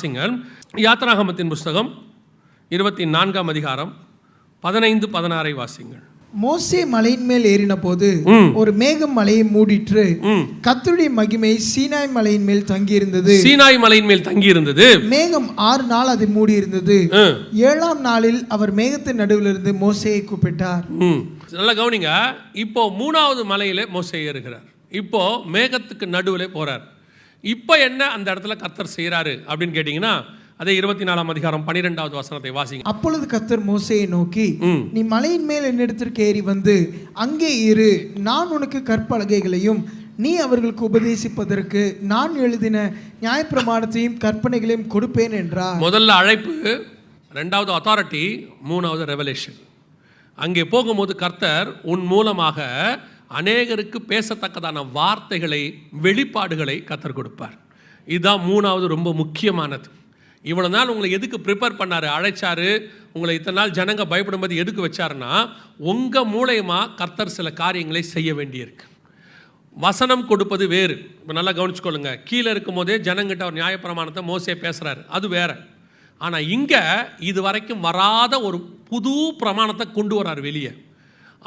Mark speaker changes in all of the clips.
Speaker 1: வாசிங்கள். யாத்ராகமத்தின் புஸ்தகம் இருபத்தி நான்காம் அதிகாரம் பதினைந்து பதினாறை வாசிங்கள்.
Speaker 2: மோசே மலையின் மேல் ஏறின போது. ஒரு மேகம் மலையை மூடிற்று.
Speaker 1: ம்.
Speaker 2: கர்த்தருடைய மகிமை சீனாய் மலையின் மேல் தங்கியிருந்தது.
Speaker 1: சீனாய் மலையின் மேல் தங்கியிருந்தது.
Speaker 2: மேகம் ஆறு நாள் அதை மூடி இருந்தது. ஏழாம் நாளில் அவர் மேகத்தின் நடுவில் இருந்து மோசேயை கூப்பிட்டார்.
Speaker 1: நல்லா கவனிங்க. இப்போ மூணாவது மலையிலே மோசே ஏறுகிறார். இப்போ மேகத்துக்கு நடுவில் போறார். இப்போ என்ன அந்த இடத்துல கர்த்தர் செய்கிறாரு அப்படின்னு கேட்டிங்கன்னா அதே இருபத்தி நாலாம் அதிகாரம் பன்னிரெண்டாவது வசனத்தை வாசிங்க.
Speaker 2: அப்பொழுது கர்த்தர் மோசேயை நோக்கி. நீ மலையின் மேல் என்னிடத்திற்கு ஏறி வந்து அங்கே இரு நான் உனக்கு கற்பலகைகளையும் நீ அவர்களுக்கு உபதேசிப்பதற்கு நான் எழுதின நியாயப்பிரமாணத்தையும் கற்பனைகளையும் கொடுப்பேன் என்றார்.
Speaker 1: முதல்ல அழைப்பு ரெண்டாவது அத்தாரிட்டி மூணாவது ரெவலேஷன் அங்கே போகும்போது கர்த்தர் உன் மூலமாக அநேகருக்கு பேசத்தக்கதான வார்த்தைகளை வெளிப்பாடுகளை கத்தர் கொடுப்பார். இதுதான் மூணாவது ரொம்ப முக்கியமானது. இவ்வளோ நாள் உங்களை எதுக்கு ப்ரிப்பேர் பண்ணாரு அழைச்சாரு உங்களை இத்தனை நாள் ஜனங்க பயப்படும்போது எதுக்கு வச்சாருன்னா உங்கள் மூலயமா கர்த்தர் சில காரியங்களை செய்ய வேண்டியிருக்கு. வசனம் கொடுப்பது வேறு. இப்போ நல்லா கவனிச்சுக்கொள்ளுங்க. கீழே இருக்கும் போதே ஜனங்கிட்ட ஒரு நியாயப்பிரமாணத்தை மோசே பேசுகிறாரு அது வேற. ஆனால் இங்கே இது வரைக்கும் வராத ஒரு புது பிரமாணத்தை கொண்டு வரார் வெளியே.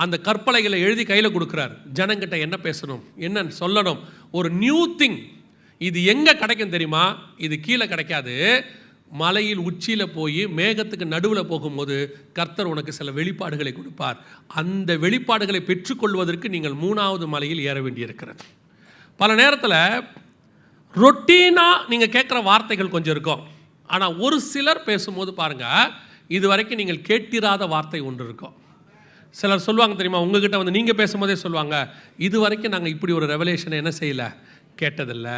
Speaker 1: அந்த கற்பலைகளை எழுதி கையில் கொடுக்குறாரு. ஜனங்கிட்ட என்ன பேசணும்? என்ன சொல்லணும். ஒரு நியூ திங் இது எங்கே கிடைக்கும் தெரியுமா? இது கீழே கிடைக்காது. மலையில் உச்சியில் போய் மேகத்துக்கு நடுவில் போகும்போது கர்த்தர் உனக்கு சில வெளிப்பாடுகளை கொடுப்பார். அந்த வெளிப்பாடுகளை பெற்றுக்கொள்வதற்கு நீங்கள் மூணாவது மலையில் ஏற வேண்டியிருக்கிறது. பல நேரத்தில் ரொட்டீனாக நீங்கள் கேட்குற வார்த்தைகள் கொஞ்சம் இருக்கும். ஆனால் ஒரு சிலர் பேசும்போது பாருங்கள் இது வரைக்கும் நீங்கள் கேட்டிராத வார்த்தை ஒன்று இருக்கும். சிலர் சொல்லுவாங்க தெரியுமா? உங்ககிட்ட வந்து நீங்கள் பேசும்போதே சொல்லுவாங்க இது வரைக்கும் நாங்கள் இப்படி ஒரு ரெவலேஷனை என்ன செய்யலை? கேட்டதில்லை.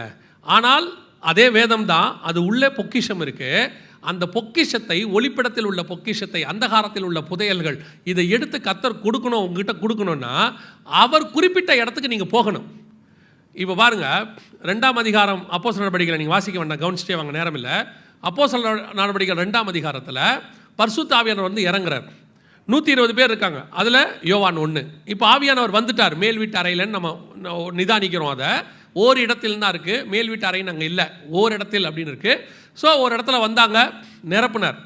Speaker 1: ஆனால் அதே வேதம் தான் அது உள்ளே பொக்கிஷம் இருக்குது அந்த பொக்கிஷத்தை ஒளிப்படத்தில் உள்ள பொக்கிஷத்தை அந்தகாரத்தில் உள்ள புதையல்கள் இதை எடுத்து கத்தர் கொடுக்கணும் உங்ககிட்ட கொடுக்கணும்னா அவர் குறிப்பிட்ட இடத்துக்கு நீங்கள் போகணும். இப்போ பாருங்க ரெண்டாம் அதிகாரம் அப்போஸ் நடவடிக்கைகளை நீங்கள் வாசிக்க வேண்டாம் கவனிச்சிட்டே வாங்க நேரம் இல்லை அப்போஸ் நடவடிக்கை ரெண்டாம் அதிகாரத்தில் பர்சுத்தாவியர் வந்து இறங்குறார். நூற்றி இருபது பேர் இருக்காங்க. அதில் யோவான் ஒன்று இப்போ ஆவியானவர் வந்துட்டார். மேல் வீட்டு அறையிலன்னு நம்ம நிதானிக்கிறோம் அதை. ஓர் இடத்தில் தான் இருக்குது மேல் வீட்டு அறைன்னு அங்கே இல்லை. ஓர் இடத்தில் அப்படின்னு இருக்குது ஸோ ஒரு இடத்துல வந்தாங்க. நிரப்புனர்.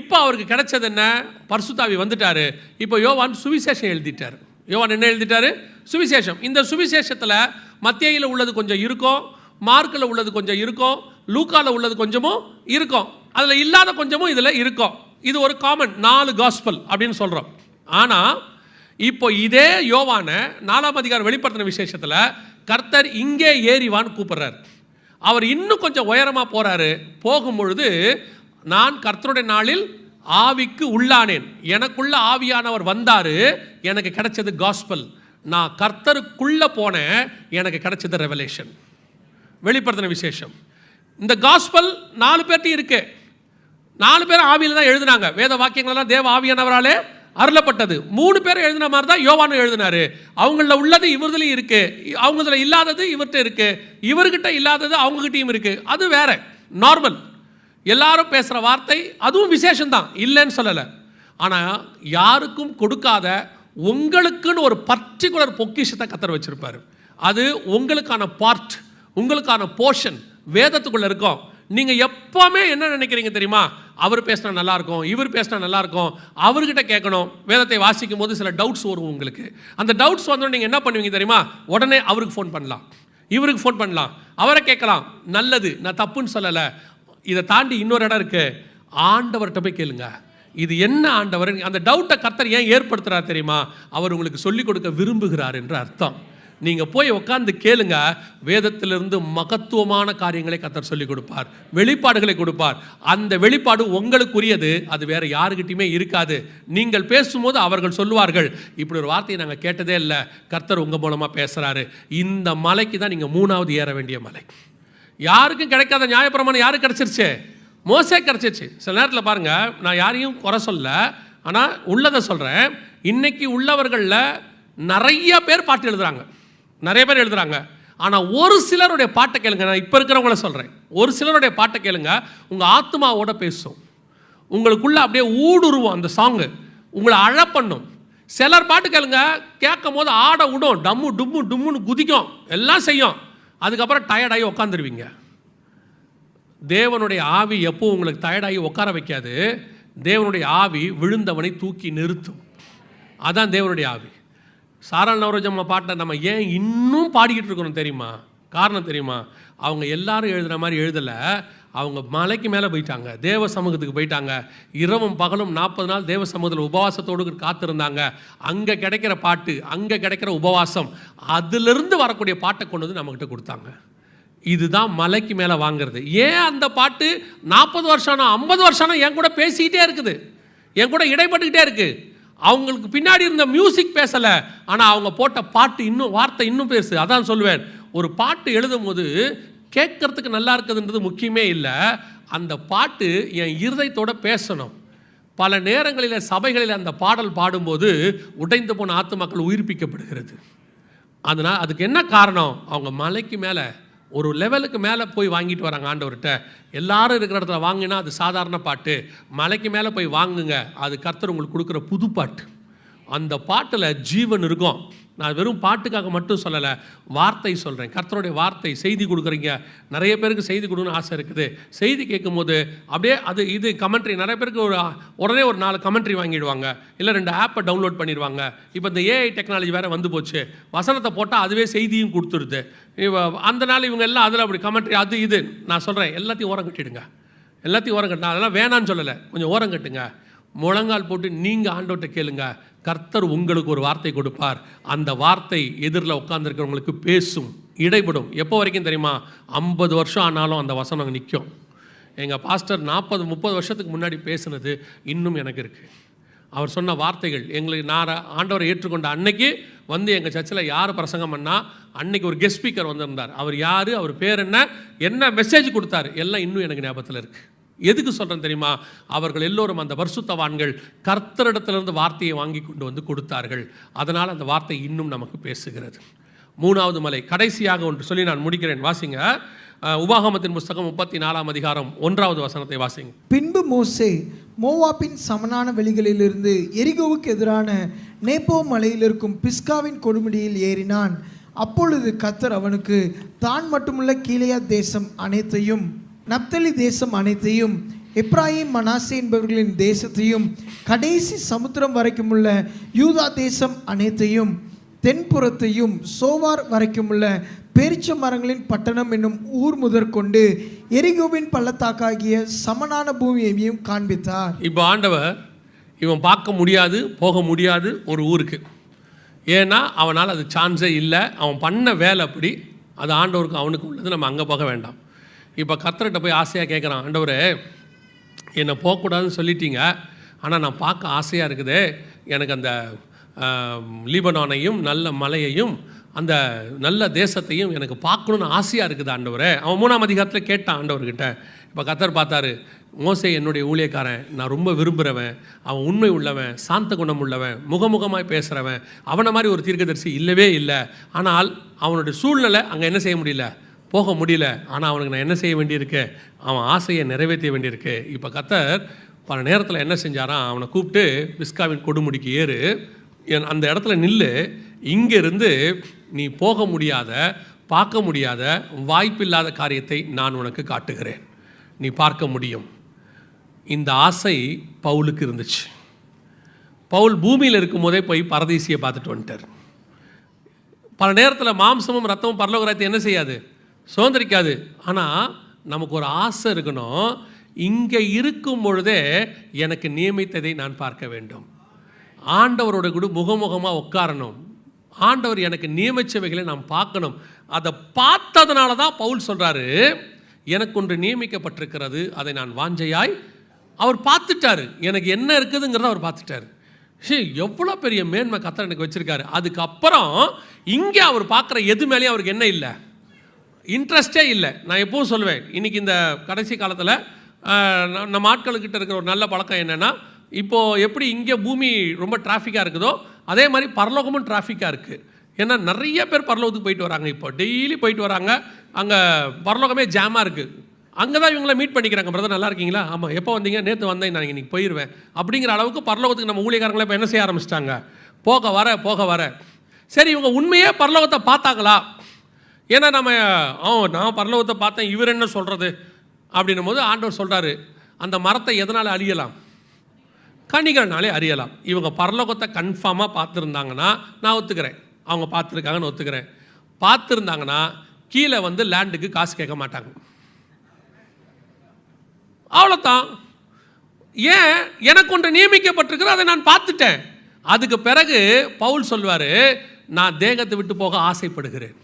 Speaker 1: இப்போ அவருக்கு கிடைச்சது என்ன? பர்சுத்தாவி வந்துட்டார். இப்போ யோவான் சுவிசேஷம் எழுதிட்டார். யோவான் என்ன எழுதிட்டாரு? சுவிசேஷம். இந்த சுவிசேஷத்தில் மத்தியில் உள்ளது கொஞ்சம் இருக்கும். மார்க்கில் உள்ளது கொஞ்சம் இருக்கும். லூக்காவில் உள்ளது கொஞ்சமும் இருக்கும். அதில் இல்லாத கொஞ்சமும் இதில் இருக்கும். இது ஒரு காமன் நாலு காஸ்பல் அப்படின்னு சொல்கிறோம் ஆனால் இப்போ இதே யோவான நாலாம் அதிகாரம் வெளிப்படுத்தின விசேஷத்தில் கர்த்தர் இங்கே ஏறிவான்னு கூப்பிட்றாரு. அவர் இன்னும் கொஞ்சம் உயரமாக போகிறாரு போகும்பொழுது நான் கர்த்தருடைய நாளில் ஆவிக்கு உள்ளானேன். எனக்குள்ள ஆவியானவர் வந்தார். எனக்கு கிடைச்சது காஸ்பல் நான் கர்த்தருக்குள்ளே போனேன். எனக்கு கிடைச்சது ரெவலேஷன் வெளிப்படுத்தின விசேஷம். இந்த காஸ்பல் நாலு பேர்ட்டையும் இருக்குது நாலு பேர் ஆவியில் தான் எழுதினாங்க. வேத வாக்கியங்களெல்லாம் தேவ ஆவியானவராலே அருளப்பட்டது. மூணு பேர் எழுதின மாதிரி தான் யோவானும் எழுதினாரு. அவங்கள உள்ளது இவர்துலையும் இருக்கு. அவங்களதுல இல்லாதது இவர்கிட்ட இருக்கு. இவர்கிட்ட இல்லாதது அவங்ககிட்டயும் இருக்கு. அது வேற. நார்மல் எல்லாரும் பேசுகிற வார்த்தை அதுவும் விசேஷம்தான். இல்லைன்னு சொல்லலை. ஆனால் யாருக்கும் கொடுக்காத உங்களுக்குன்னு ஒரு பர்டிகுலர் பொக்கிஷத்தை கத்தர் வச்சுருப்பார். அது உங்களுக்கான பார்ட் உங்களுக்கான போர்ஷன் வேதத்துக்குள்ளே இருக்கும். நீங்கள் எப்போவுமே என்ன நினைக்கிறீங்க தெரியுமா? அவர் பேசினா நல்லாயிருக்கும் இவர் பேசினா நல்லாயிருக்கும் அவர்கிட்ட கேட்கணும். வேதத்தை வாசிக்கும் போது சில டவுட்ஸ் வரும் உங்களுக்கு. அந்த டவுட்ஸ் வந்தோடனே நீங்கள் என்ன பண்ணுவீங்க தெரியுமா? உடனே அவருக்கு ஃபோன் பண்ணலாம். இவருக்கு ஃபோன் பண்ணலாம். அவரை கேட்கலாம். நல்லது நான் தப்புன்னு சொல்லலை. இதை தாண்டி இன்னொரு இடம் இருக்கு. ஆண்டவர்கிட்ட போய் கேளுங்க. இது என்ன ஆண்டவர்? அந்த டவுட்டை கர்த்தர் ஏன் ஏற்படுத்துகிறார் தெரியுமா? அவர் உங்களுக்கு சொல்லிக் கொடுக்க விரும்புகிறார் என்று அர்த்தம். நீங்கள் போய் உட்காந்து கேளுங்க. வேதத்திலிருந்து மகத்துவமான காரியங்களை கர்த்தர் சொல்லிக் கொடுப்பார். வெளிப்பாடுகளை கொடுப்பார். அந்த வெளிப்பாடு உங்களுக்குரியது. அது வேற யாருக்கிட்டையுமே இருக்காது. நீங்கள் பேசும்போது அவர்கள் சொல்லுவார்கள். இப்படி ஒரு வார்த்தையை நாங்கள் கேட்டதே இல்லை. கர்த்தர் உங்கள் மூலமாக பேசுகிறாரு இந்த மலைக்கு தான் நீங்கள் மூணாவது ஏற வேண்டிய மலை. யாருக்கும் கிடைக்காத நியாயப்பிரமாணம் யாருக்கு கிடச்சிருச்சு? மோசே கிடச்சிருச்சு. சில நேரத்தில் பாருங்கள் நான் யாரையும் குறை சொல்ல ஆனால் உள்ளதை சொல்கிறேன் இன்னைக்கு உள்ளவர்களில் நிறைய பேர் பாட்டு எழுதுறாங்க. நிறைய பேர் எழுதுறாங்க. ஆனால் ஒரு சிலருடைய பாட்டை கேளுங்க நான் இப்போ இருக்கிறவங்கள சொல்கிறேன் ஒரு சிலருடைய பாட்டை கேளுங்க உங்கள் ஆத்மாவோட பேசும். உங்களுக்குள்ளே அப்படியே ஊடுருவோம் அந்த சாங்கு உங்களை அழ பண்ணும் சிலர் பாட்டு கேளுங்க கேட்கும் போது ஆட விடும். டம்மு டும்மு டும்முன்னு குதிக்கும். எல்லாம் செய்யும். அதுக்கப்புறம் டயர்டாகி உட்காந்துருவீங்க தேவனுடைய ஆவி எப்போ உங்களுக்கு டயர்டாகி உட்கார வைக்காது. தேவனுடைய ஆவி விழுந்தவனை தூக்கி நிறுத்தும். அதான் தேவனுடைய ஆவி. சாரா நவரோஜம்மா பாட்டை நம்ம ஏன் இன்னும் பாடிக்கிட்டு இருக்கிறோம் தெரியுமா? காரணம் தெரியுமா? அவங்க எல்லாரும் எழுதுகிற மாதிரி எழுதலை. அவங்க மலைக்கு மேலே போயிட்டாங்க. தேவ சமூகத்துக்கு போயிட்டாங்க. இரவும் பகலும் நாற்பது நாள் தேவ சமூகத்தில் உபவாசத்தோடு காத்திருந்தாங்க. அங்கே கிடைக்கிற பாட்டு அங்கே கிடைக்கிற உபவாசம் அதிலிருந்து வரக்கூடிய பாட்டை கொண்டு வந்து நம்மக்கிட்ட கொடுத்தாங்க. இதுதான் மலைக்கு மேலே வாங்குறது. ஏன் அந்த பாட்டு நாற்பது வருஷம் ஐம்பது வருஷம் என் கூட பேசிக்கிட்டே இருக்குது. என் கூட இடைப்பட்டுக்கிட்டே இருக்குது அவங்களுக்கு பின்னாடி இருந்த மியூசிக் பேசலை. ஆனால் அவங்க போட்ட பாட்டு இன்னும் வார்த்தை இன்னும் பேசு. அதான் சொல்லுவேன். ஒரு பாட்டு எழுதும் போது கேட்கறதுக்கு நல்லா இருக்குதுன்றது முக்கியமே இல்லை. அந்த பாட்டு என் இருதயத்தோட பேசணும். பல நேரங்களில் சபைகளில் அந்த பாடல் பாடும்போது உடைந்து போன ஆத்து மக்கள் உயிர்ப்பிக்கப்படுகிறது. அதனால் அதுக்கு என்ன காரணம்? அவங்க மலைக்கு மேலே ஒரு லெவலுக்கு மேலே போய் வாங்கிட்டு வராங்க ஆண்டவர்கிட்ட. எல்லாரும் இருக்கிற இடத்துல வாங்கினா அது சாதாரண பாட்டு. மலைக்கு மேலே போய் வாங்குங்க. அது கர்த்தர் உங்களுக்கு கொடுக்குற புது பாட்டு. அந்த பாட்டில் ஜீவன் இருக்கும். நான் வெறும் பாட்டுக்காக மட்டும் சொல்லலை வார்த்தை சொல்கிறேன் கர்த்தருடைய வார்த்தை செய்தி கொடுக்குறீங்க. நிறைய பேருக்கு செய்தி கொடுக்கணும்னு ஆசை இருக்குது. செய்தி கேட்கும்போது அப்படியே அது இது கமெண்ட்ரி நிறைய பேருக்கு ஒரு உடனே ஒரு நாலு கமெண்ட்ரி வாங்கிடுவாங்க. இல்லை ரெண்டு ஆப்பை டவுன்லோட் பண்ணிடுவாங்க. இப்போ இந்த ஏஐ டெக்னாலஜி வேறு வந்து போச்சு. வசனத்தை போட்டால் அதுவே செய்தியும் கொடுத்துருது. இவ அந்த நாள் இவங்க எல்லாம் அதில் அப்படி கமெண்ட்ரி அது இது. நான் சொல்கிறேன் எல்லாத்தையும் ஓரம் கட்டிடுங்க. எல்லாத்தையும் ஓரம் கட்டினா அதெல்லாம் வேணான்னு சொல்லலை. கொஞ்சம் ஓரம் கட்டுங்க. முழங்கால் போட்டு நீங்கள் ஆண்டோட்ட கேளுங்க. கர்த்தர் உங்களுக்கு ஒரு வார்த்தை கொடுப்பார். அந்த வார்த்தை எதிரில் உட்காந்துருக்கிறவங்களுக்கு பேசும் இடைபடும். எப்போ வரைக்கும் தெரியுமா? ஐம்பது வருஷம் ஆனாலும் அந்த வசனம் நிற்கும் எங்கள் பாஸ்டர் நாற்பது முப்பது வருஷத்துக்கு முன்னாடி பேசுனது இன்னும் எனக்கு இருக்குது அவர் சொன்ன வார்த்தைகள் எங்களுக்கு நான் ஆண்டவரை ஏற்றுக்கொண்ட அன்னைக்கு வந்து எங்கள் சர்ச்சில் யார் பிரசங்கம் பண்ணால் அன்னைக்கு ஒரு கெஸ்ட் ஸ்பீக்கர் வந்திருந்தார். அவர் யார் அவர் பேர் என்ன என்ன மெசேஜ் கொடுத்தாரு எல்லாம் இன்னும் எனக்கு ஞாபகத்தில் இருக்குது எதுக்கு சொல்கிறேன் தெரியுமா? அவர்கள் எல்லோரும் அந்த வருஷத்தவான்கள் கர்த்தரிடத்திலிருந்து வார்த்தையை வாங்கி கொண்டு வந்து கொடுத்தார்கள். அதனால் அந்த வார்த்தை இன்னும் நமக்கு பேசுகிறது. மூணாவது மலை கடைசியாக ஒன்று சொல்லி நான் முடிக்கிறேன். வாசிங்க. உபாகமத்தின் புஸ்தகம் முப்பத்தி நாலாம் அதிகாரம் ஒன்றாவது வசனத்தை வாசிங்க.
Speaker 2: பின்பு மோசே மோவாப்பின் சமனான வெளிகளிலிருந்து எரிகோவுக்கு எதிரான நேப்போ மலையில் இருக்கும் பிஸ்காவின் கொடுமுடியில் ஏறினான். அப்பொழுது கத்தர் அவனுக்கு தான் மட்டுமுள்ள கீழையா தேசம் அனைத்தையும் நப்தலி தேசம் அனைத்தையும் எப்ராஹிம் மனாசே என்பவர்களின் தேசத்தையும் கடைசி சமுத்திரம் வரைக்கும் உள்ள யூதா தேசம் அனைத்தையும் தென்புறத்தையும் சோவார் வரைக்குமுள்ள பேரிச்ச மரங்களின் பட்டணம் என்னும் ஊர் முதற்கொண்டு எரிகோவின் பள்ளத்தாக்காகிய சமனான பூமியையும் காண்பித்தார்.
Speaker 1: இப்போ ஆண்டவர் இவன் பார்க்க முடியாது போக முடியாது ஒரு ஊருக்கு. ஏன்னா அவனால் அது சான்ஸே இல்லை. அவன் பண்ண வேலை அப்படி அது ஆண்டவருக்கு அவனுக்கு உள்ளது நம்ம அங்கே போக வேண்டாம். இப்போ கத்தர்கிட்ட போய் ஆசையாக கேட்குறான் ஆண்டவர் என்னை போகக்கூடாதுன்னு சொல்லிட்டீங்க. ஆனால் நான் பார்க்க ஆசையாக இருக்குது. எனக்கு அந்த லீபனானையும் நல்ல மலையையும் அந்த நல்ல தேசத்தையும் எனக்கு பார்க்கணுன்னு ஆசையாக இருக்குது ஆண்டவர். அவன் மூணாம் அதிகாரத்தில் கேட்டான் ஆண்டவர்கிட்ட. இப்போ கத்தர் பார்த்தாரு மோசை என்னுடைய ஊழியக்காரன். நான் ரொம்ப விரும்புகிறவன் அவன் உண்மை உள்ளவன் சாந்த குணம் உள்ளவன் முகமுகமாக பேசுகிறவன் அவனை மாதிரி ஒரு தீர்க்கதரிசி இல்லவே இல்லை. ஆனால் அவனுடைய சூழ்நிலை அங்கே என்ன செய்ய முடியல? போக முடியல. ஆனால் அவனுக்கு நான் என்ன செய்ய வேண்டியிருக்கு? அவன் ஆசையை நிறைவேற்ற வேண்டியிருக்கு. இப்போ கத்தர் பல நேரத்தில் என்ன செஞ்சாராம் அவனை கூப்பிட்டு பிஸ்காவின் கொடுமுடிக்கு ஏறு. என் அந்த இடத்துல நில்லு. இங்கேருந்து நீ போக முடியாத பார்க்க முடியாத வாய்ப்பில்லாத காரியத்தை நான் உனக்கு காட்டுகிறேன். நீ பார்க்க முடியும். இந்த ஆசை பவுலுக்கு இருந்துச்சு. பவுல் பூமியில் இருக்கும்போதே போய் பரதேசியை பார்த்துட்டு வந்துட்டார். பல நேரத்தில் மாம்சமும் ரத்தமும் பரலோகராயத்தை என்ன செய்யாது? சுதந்திரிக்காது ஆனால் நமக்கு ஒரு ஆசை இருக்கணும். இங்கே இருக்கும் பொழுதே எனக்கு நியமித்ததை நான் பார்க்க வேண்டும். ஆண்டவரோட கூட முகமுகமாக உட்காரணும். ஆண்டவர் எனக்கு நியமிச்சவைகளை நான் பார்க்கணும். அதை பார்த்ததுனால தான் பவுல் சொல்கிறாரு எனக்கு ஒன்று நியமிக்கப்பட்டிருக்கிறது அதை நான் வாஞ்சையாய். அவர் பார்த்துட்டாரு. எனக்கு என்ன இருக்குதுங்கிறத அவர் பார்த்துட்டாரு. ஷே எவ்வளோ பெரிய மேன்மை கத்தர் எனக்கு வச்சுருக்காரு. அதுக்கப்புறம் இங்கே அவர் பார்க்குற எது மேலேயும் அவருக்கு என்ன இல்லை? இன்ட்ரெஸ்டே இல்லை. நான் எப்பவும் சொல்லுவேன் இன்றைக்கி இந்த கடைசி காலத்தில் நம்ம ஆட்களுக்கிட்ட இருக்கிற ஒரு நல்ல பழக்கம் என்னென்னா இப்போது எப்படி இங்கே பூமி ரொம்ப டிராஃபிக்காக இருக்குதோ அதே மாதிரி பரலோகமும் டிராஃபிக்காக இருக்குது ஏன்னா நிறைய பேர் பரலோகத்துக்கு போயிட்டு வராங்க இப்போ. டெய்லி போயிட்டு வராங்க அங்கே பரலோகமே ஜாமாக இருக்குது அங்கே தான் இவங்கள மீட் பண்ணிக்கிறாங்க பிரதர் நல்லா இருக்கீங்களா? ஆமாம் எப்போ வந்தீங்க? நேற்று வந்தேன் நான் இன்னைக்கு போயிடுவேன் அப்படிங்கிற அளவுக்கு பரலோகத்துக்கு நம்ம ஊழியக்காரங்களை இப்போ என்ன செய்ய ஆரம்பிச்சிட்டாங்க? போக வர போக வர. சரி இவங்க உண்மையே பரலோகத்தை பார்த்தாங்களா? ஏன்னா நம்ம அவன் நான் பரலோகத்தை பார்த்தேன் இவர் என்ன சொல்கிறது அப்படின்னும் போது ஆண்டவர் சொல்கிறாரு அந்த மரத்தை எதனால் அழியலாம்? கனிகள்னாலே அறியலாம். இவங்க பரலோகத்தை கன்ஃபார்மாக பார்த்துருந்தாங்கன்னா நான் ஒத்துக்கிறேன். அவங்க பார்த்துருக்காங்கன்னு ஒத்துக்கிறேன். பார்த்துருந்தாங்கன்னா கீழே வந்து லேண்டுக்கு காசு கேட்க மாட்டாங்க. அவ்வளோதான் ஏன்? எனக்கு ஒன்று நியமிக்கப்பட்டிருக்கிற அதை நான் பார்த்துட்டேன். அதுக்கு பிறகு பவுல் சொல்வார் நான் தேகத்தை விட்டு போக ஆசைப்படுகிறேன்.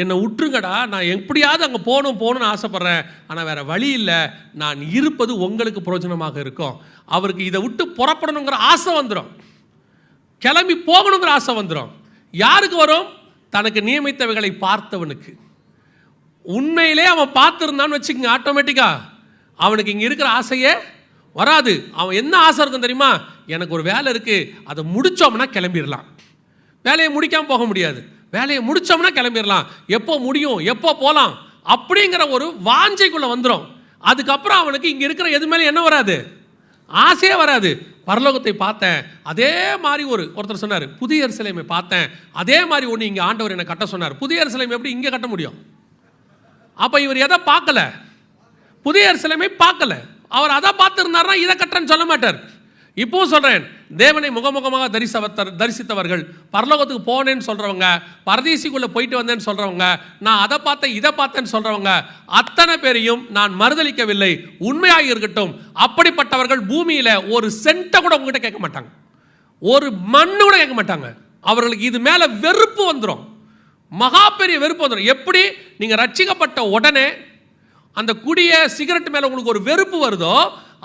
Speaker 1: என்னை விட்டுருங்கடா நான் எப்படியாவது அங்கே போகணும் போகணும்னு ஆசைப்பட்றேன். ஆனால் வேறு வழி இல்லை. நான் இருப்பது உங்களுக்கு பிரோஜனமாக இருக்கும். அவருக்கு இதை விட்டு புறப்படணுங்கிற ஆசை வந்துடும் கிளம்பி போகணுங்கிற ஆசை வந்துடும் யாருக்கு வரும்? தனக்கு நியமித்தவைகளை பார்த்தவனுக்கு. உண்மையிலே அவன் பார்த்துருந்தான்னு வச்சுக்கோங்க ஆட்டோமேட்டிக்காக அவனுக்கு இங்கே இருக்கிற ஆசையே வராது. அவன் என்ன ஆசை இருக்கும் தெரியுமா? எனக்கு ஒரு வேலை இருக்குது அதை முடித்தோம்னா கிளம்பிடலாம். வேலையை முடிக்காமல் போக முடியாது. வேலையை முடித்தோம்னா கிளம்பிடலாம் எப்போ முடியும் எப்போ போகலாம் அப்படிங்கிற ஒரு வாஞ்சைக்குள்ளே வந்துடும் அதுக்கப்புறம் அவனுக்கு இங்கே இருக்கிற எது மேலே என்ன வராது. ஆசையே வராது. பரலோகத்தை பார்த்தேன். அதே மாதிரி ஒரு ஒருத்தர் சொன்னார் புதிய சிலைமை பார்த்தேன். அதே மாதிரி ஒன்று இங்கே ஆண்டவர் என்னை கட்ட சொன்னார். புதிய சிலைமை எப்படி இங்கே கட்ட முடியும்? அப்போ இவர் எதை பார்க்கல? புதிய சிலைமை பார்க்கல. அவர் அதை பார்த்துருந்தாருன்னா இதை கட்டுறேன்னு சொல்ல மாட்டார். இப்போவும் சொல்கிறேன் தேவனை முகமுகமாக தரிசவத்தர் தரிசித்தவர்கள் பரலோகத்துக்கு போனேன்னு சொல்கிறவங்க பரதேசிக்குள்ளே போயிட்டு வந்தேன்னு சொல்கிறவங்க நான் அதை பார்த்தேன் இதை பார்த்தேன்னு சொல்கிறவங்க அத்தனை பேரையும் நான் மறுதளிக்கவில்லை. உண்மையாக இருக்கட்டும் அப்படிப்பட்டவர்கள் பூமியில் ஒரு சென்ட்டை கூட உங்ககிட்ட கேட்க மாட்டாங்க. ஒரு மண்ணு கூட கேட்க மாட்டாங்க. அவர்களுக்கு இது மேலே வெறுப்பு வந்துடும் மகா பெரிய வெறுப்பு வந்துடும் எப்படி? நீங்கள் ரட்சிக்கப்பட்ட உடனே அந்த குடிய சிகரெட் மேலே உங்களுக்கு ஒரு வெறுப்பு வருதோ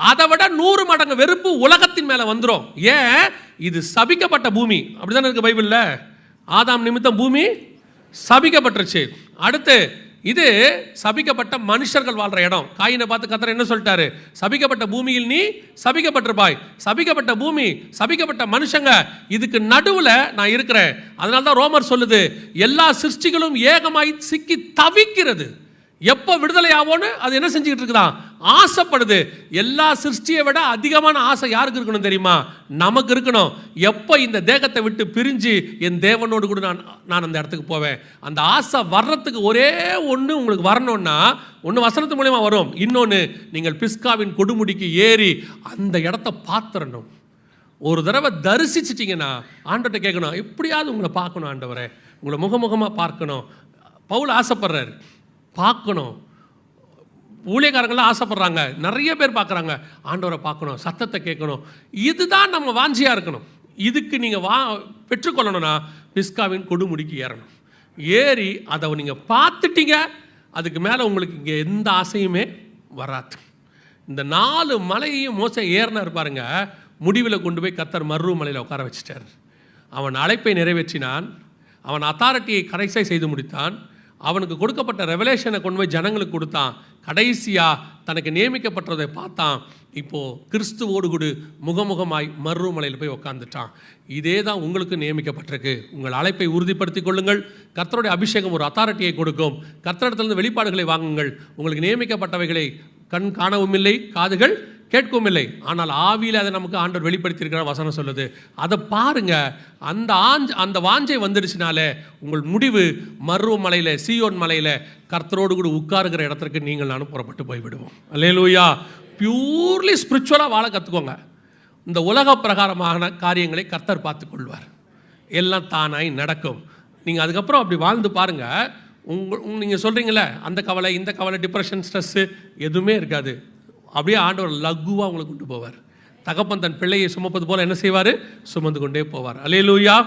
Speaker 1: அதை விட நூறு மடங்கு வெறுப்பு உலகத்தின் மேலே வந்துடும் ஏன்? இது சபிக்கப்பட்ட பூமி. அப்படிதானே இருக்கு பைபிளில்? ஆதாம் நிமித்தம் பூமி சபிக்கப்பட்டுருச்சு. அடுத்து இது சபிக்கப்பட்ட மனுஷர்கள் வாழ்கிற இடம். காயினை பார்த்து கத்திர என்ன சொல்லிட்டாரு? சபிக்கப்பட்ட பூமியில் நீ சபிக்கப்பட்டிருப்பாய். சபிக்கப்பட்ட பூமி சபிக்கப்பட்ட மனுஷங்க இதுக்கு நடுவில் நான் இருக்கிறேன். அதனால தான் ரோமர் சொல்லுது எல்லா சிருஷ்டிகளும் ஏகமாய் சிக்கி தவிக்கிறது. எப்போ விடுதலை ஆவோன்னு அது என்ன செஞ்சுக்கிட்டு இருக்குதான் ஆசைப்படுது. எல்லா சிருஷ்டியை விட அதிகமான ஆசை யாருக்கு இருக்கணும் தெரியுமா? நமக்கு இருக்கணும். எப்போ இந்த தேகத்தை விட்டு பிரிஞ்சு என் தேவனோடு கூட நான் நான் அந்த இடத்துக்கு போவேன்? அந்த ஆசை வர்றதுக்கு ஒரே ஒன்று உங்களுக்கு வரணும்னா ஒன்று வசனத்து மூலயமா வரும். இன்னொன்று நீங்கள் பிஸ்காவின் கொடுமுடிக்கு ஏறி அந்த இடத்த பார்த்துடணும். ஒரு தடவை தரிசிச்சிட்டிங்கன்னா ஆண்டவர்கிட்ட கேட்கணும் எப்படியாவது உங்களை பார்க்கணும் ஆண்டவரை. உங்களை முகமுகமாக பார்க்கணும். பவுல் ஆசைப்படுறாரு. பார்க்கணும். ஊழியக்காரங்களாம் ஆசைப்பட்றாங்க. நிறைய பேர் பார்க்குறாங்க. ஆண்டவரை பார்க்கணும் சத்தத்தை கேட்கணும். இதுதான் நம்ம வாஞ்சியாக இருக்கணும். இதுக்கு நீங்கள் வா பெற்றுக்கொள்ளணும்னா பிஸ்காவின் கொடுமுடிக்கு ஏறணும். ஏறி அதை நீங்கள் பார்த்துட்டீங்க அதுக்கு மேலே உங்களுக்கு இங்கே எந்த ஆசையுமே வராது. இந்த நாலு மலையையும் மோச ஏறினார் பாருங்க. முடிவில் கொண்டு போய் கத்தர் மர்ரு மலையில் உட்கார வச்சிட்டார். அவன் அழைப்பை நிறைவேற்றினான். அவன் அத்தாரிட்டியை கடைசியாக செய்து முடித்தான். அவனுக்கு கொடுக்கப்பட்ட ரெவலேஷனை கொண்டு போய் ஜனங்களுக்கு கொடுத்தான். கடைசியாக தனக்கு நியமிக்கப்பட்டதை பார்த்தான். இப்போது கிறிஸ்துவோடு கூட முகமுகமாய் மறுமலையில் போய் உட்காந்துட்டான் இதே தான் உங்களுக்கு நியமிக்கப்பட்டிருக்கு. உங்கள் அழைப்பை உறுதிப்படுத்திக் கொள்ளுங்கள். கர்த்தருடைய அபிஷேகம் ஒரு அத்தாரிட்டியை கொடுக்கும். கர்த்தரிடத்திலிருந்து வெளிப்பாடுகளை வாங்குங்கள். உங்களுக்கு நியமிக்கப்பட்டவைகளை கண் காணவும் இல்லை காதுகள் கேட்கவும் இல்லை ஆனால் ஆவியில் அதை நமக்கு ஆண்டவர் வெளிப்படுத்தியிருக்கிற வசனம் சொல்லுது. அதை பாருங்க. அந்த ஆஞ்ச் அந்த வாஞ்சை வந்துடுச்சுனாலே உங்கள் முடிவு மருவமலையில் மலையில் சீயோன் மலையில் கர்த்தரோடு கூட உட்காருகிற இடத்திற்கு நீங்கள் நானும் புறப்பட்டு போய்விடுவோம் அல்லேலூயா. பியூர்லி ஸ்பிரிச்சுவலாக வாழ கற்றுக்கோங்க இந்த உலக பிரகாரமான காரியங்களை கர்த்தர் பார்த்துக்கொள்வார் எல்லாம் தானாய் நடக்கும். நீங்கள் அதுக்கப்புறம் அப்படி வாழ்ந்து பாருங்கள் உங்கள் நீங்கள் சொல்கிறீங்களே அந்த கவலை இந்த கவலை டிப்ரெஷன் ஸ்ட்ரெஸ்ஸு எதுவுமே இருக்காது. அப்படியே ஆண்டவர் லகுவாக அவங்களை கொண்டு போவார். தகப்பன் தன் பிள்ளையை சுமப்பது போல் என்ன செய்வார்? சுமந்து கொண்டே போவார். அலேலூயா